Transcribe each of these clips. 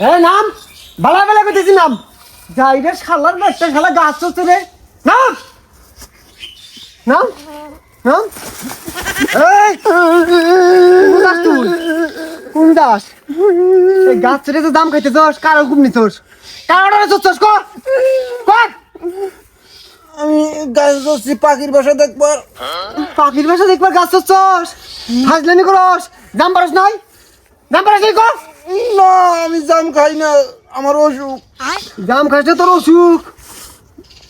এ নাম? বালা বেলা করতেছি নাম। যাই রে শালার একটা শালা গাছ হচ্ছে রে। নাম? নাম? নাম? কোন দাস এই গাছ তো দাম খাইতে তোস কারও ঘুমনি কারও চোস কর! কর! আমি গাছ পাখির বাসা দেখবার পাখির বাসা দেখবার গাছ চোস হাজলামি করস? দাম পারস নাই? দাম পারস নাই কর! না আমি জাম খাই না আমার অসুখ। জাম খাস না তোর অসুখ?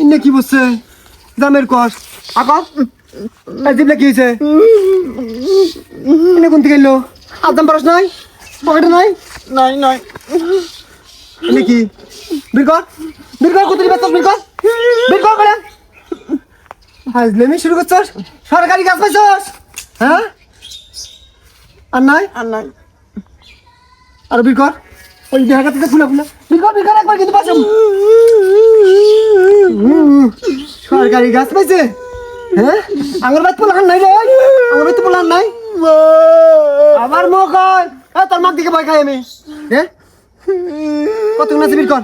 ইন্নে কি বলছে জামের কস আকর জিবলে কি হয়েছে ইন্নে কোন থেকে এলো? আর দাম পারস নাই? পকেটে নাই? নাই নাই। ইন্নে কি? বের কর। বের কর বেতন বের কর। বের কর করে হাজলেমি শুরু করছস? সরকারি গাছ পাইছস? হ্যাঁ? আর নাই? আর নাই। আর কর। ওই দেখা থেকে ফুলা ফুলা বের কর বের কর একবার কিন্তু পাশে। সরকারি গাছ পাইছে। হ্যাঁ? আঙুর বাইত পোলান নাই রে আঙুর বাইত পোলান নাই। আবার মুখ হয়। এই তোর মাক দিকে ভয় খাই আমি। হ্যাঁ? কত না বের কর।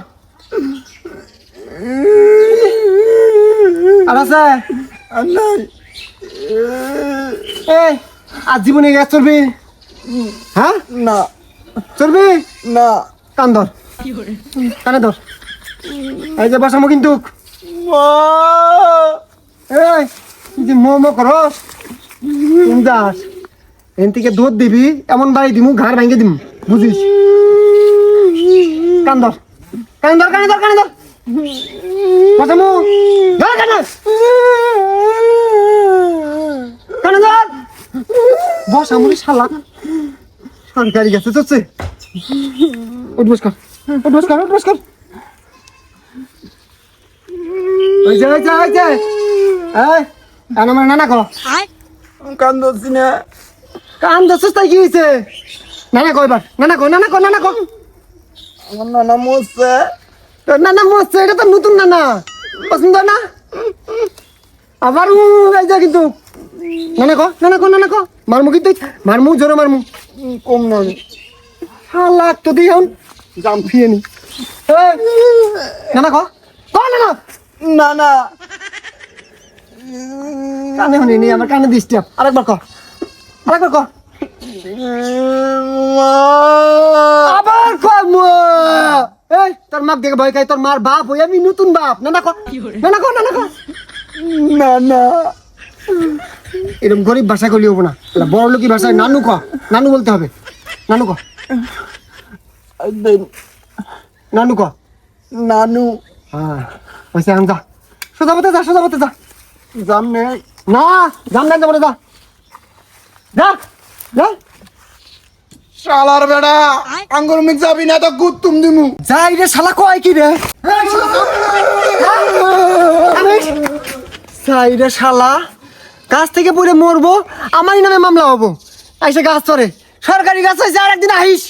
আর আছে? আর নাই। এ আজ জীবনে গাছ চলবি। হ্যাঁ? না। চলবি না। কান ধর। কানে ধর। এই যে বসামো কিন্তু। মা! এই যে মোমো করস দাস এন থেকে দুধ দিবি এমন বাড়ি দিমু ঘাড় ভাঙে দিমু বুঝিস? কান ধর। কানে ধর কানে ধর কানে ধর। বসামো। ধর কানে। কানে ধর। বসামো শালা। সরকারি গেছে চলছে উঠ বস কর। উঠ বস কর উঠ বস কর। ওই যে ওই যে ওই যে। এই আমার নানা কো কান ধরছি না। কান দছিস তাই কি হয়েছে নানা কো এবার নানা কো নানা কো নানা কো আমার নানা মরছে। তোর নানা মরছে এটা তো নতুন নানা। পছন্দ না? আবার উ এই যে কিন্তু। নানা কো নানা কো নানা কো মারমু কিন্তু মারমু জোরে মারমু। কম নয়। শালা তো দিই হন জাম ফিয়ে নি। এই, নানা কো? কো নানা? না না। কানে শুনি নি আমার কানে দিস আরেকবার কো। আরেকবার কো। আবার কম। এই তোর মাক দেখে ভয় খাই তোর মার বাপ হই আমি নতুন বাপ। না না কো না না কো না না কো? না না। এরকম গরিব ভাষা করলে হব না। এটা বড় লোকি ভাষায় নানু ক নানু বলতে হবে। নানু ক। নানু ক। নানু। হ্যাঁ যা। সোজা পথে যা সোজা পথে যা। জাম নেই না না যাব যা। যা যা। শালার বেড়া আঙ্গুর মিক যাবি না তো গুদ তুম দিমু। যাই রে শালা কয় কি রে? যাই রে শালা। গাছ থেকে পড়ে মরবো, আমারই নামে মামলা হব। আইসে গাছ চড়ে সরকারি গাছ হয়েছে আর একদিন আহিস।